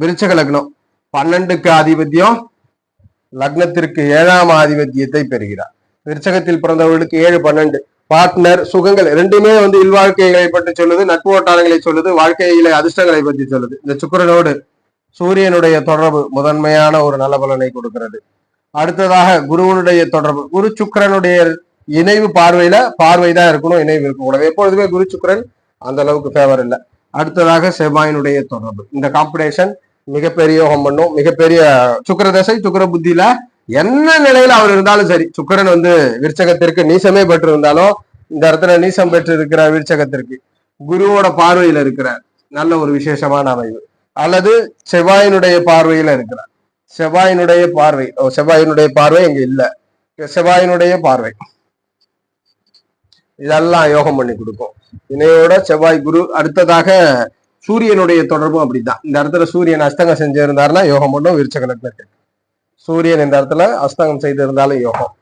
விருச்சக லக்னம் பன்னெண்டுக்கு ஆதிபத்தியம். லக்னத்திற்கு ஏழாம் ஆதிபத்தியத்தை பெறுகிறார். விருச்சகத்தில் பிறந்தவர்களுக்கு ஏழு பன்னெண்டு. பார்ட்னர் சுகங்கள் ரெண்டுமே வந்து இல்வாழ்க்கைகளை பற்றி சொல்லுது நட்பு வட்டாரங்களை சொல்லுது வாழ்க்கையில அதிர்ஷ்டங்களை பற்றி சொல்லுது. இந்த சுக்கிரனோடு சூரியனுடைய தொடர்பு முதன்மையான ஒரு நல்ல பலனை கொடுக்கிறது. அடுத்ததாக குருவனுடைய தொடர்பு. குரு சுக்கிரனுடைய இணைவு பார்வையில பார்வை தான் இருக்கணும் இணைவு இருக்கக்கூடாது. எப்பொழுதுமே குரு சுக்கரன் அந்த அளவுக்கு ஃபேவர் இல்லை. அடுத்ததாக செவ்வாயினுடைய தொடர்பு. இந்த காம்பினேஷன் மிகப்பெரிய யோகம் பண்ணும். மிகப்பெரிய சுக்கர தசை சுக்கர புத்தியில என்ன நிலையில அவர் இருந்தாலும் சரி சுக்கிரன் வந்து விருச்சகத்திற்கு நீசமே பெற்று இருந்தாலும் இந்த இடத்துல நீசம் பெற்று இருக்கிற விருச்சகத்திற்கு குருவோட பார்வையில இருக்கிறார். நல்ல ஒரு விசேஷமான அமைவு. அல்லது செவ்வாயினுடைய பார்வையில இருக்கிறார். செவ்வாயினுடைய பார்வை ஓ செவ்வாயினுடைய பார்வை இங்க இல்ல. செவ்வாயினுடைய பார்வை. இதெல்லாம் யோகம் பண்ணி கொடுக்கும். இணையோட செவ்வாய் குரு. அடுத்ததாக சூரியனுடைய தொடர்பும் அப்படிதான். இந்த இடத்துல சூரியன் அஸ்தங்கம் செஞ்சிருந்தாருன்னா யோகம் பண்ணும் விருச்சக லக்னத்துக்கு சூரியன் இந்த இடத்துல அஸ்தங்கம் செய்திருந்தாலும் யோகம்.